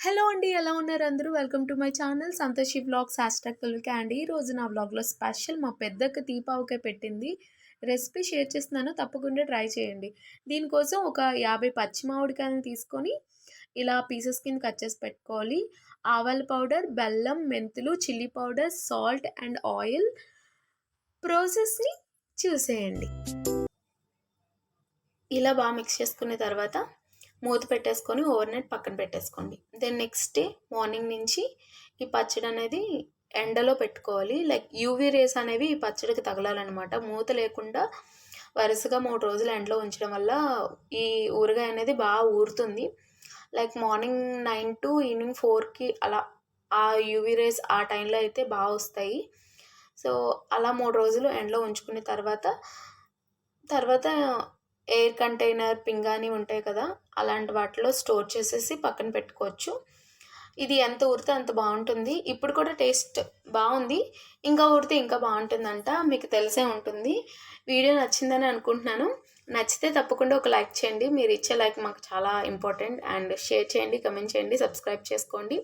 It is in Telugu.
హలో అండి ఎలా ఉన్నారు అందరూ? Welcome to my channel Santoshi blogs hashtag తులకే అండి. ఈరోజు నా బ్లాగ్లో స్పెషల్ మా పెద్దక్క దీపావకే పెట్టింది. రెసిపీ షేర్ చేస్తున్నాను తప్పకుండా ట్రై చేయండి. దీనికోసం ఒక యాభై పచ్చి మామిడికాయలను తీసుకొని ఇలా పీసెస్ కింద కట్ చేసి పెట్టుకోవాలి. ఆవాల పౌడర్ బెల్లం మెంతులు chilli powder salt and oil. ప్రాసెస్ని చూసేయండి. ఇలా బాగా మిక్స్ చేసుకున్న తర్వాత మూత పెట్టేసుకొని ఓవర్ నైట్ పక్కన పెట్టేసుకోండి. దెన్ నెక్స్ట్ డే మార్నింగ్ నుంచి ఈ పచ్చడి అనేది ఎండలో పెట్టుకోవాలి. లైక్ యూవీ రేస్ అనేవి ఈ పచ్చడికి తగలాలన్నమాట. మూత లేకుండా వరుసగా మూడు రోజులు ఎండలో ఉంచడం వల్ల ఈ ఊరగాయ అనేది బాగా ఊరుతుంది. Like morning nine to evening ఫోర్కి అలా ఆ యూవీ రేస్ ఆ టైంలో అయితే బాగా వస్తాయి. సో అలా మూడు రోజులు ఎండలో ఉంచుకున్న తర్వాత తర్వాత ఎయిర్ కంటైనర్ పింగాని ఉంటాయి కదా అలాంటి వాటిలో స్టోర్ చేసేసి పక్కన పెట్టుకోవచ్చు. ఇది ఎంత ఉడితే అంత బాగుంటుంది. ఇప్పుడు కూడా టేస్ట్ బాగుంది. ఇంకా ఉడితే ఇంకా బాగుంటుందంట. మీకు తెలిసే ఉంటుంది. వీడియో నచ్చిందని అనుకుంటున్నాను. నచ్చితే తప్పకుండా ఒక లైక్ చేయండి. మీరు ఇచ్చే లైక్ మాకు చాలా ఇంపార్టెంట్. అండ్ షేర్ చేయండి కమెంట్ చేయండి సబ్స్క్రైబ్ చేసుకోండి.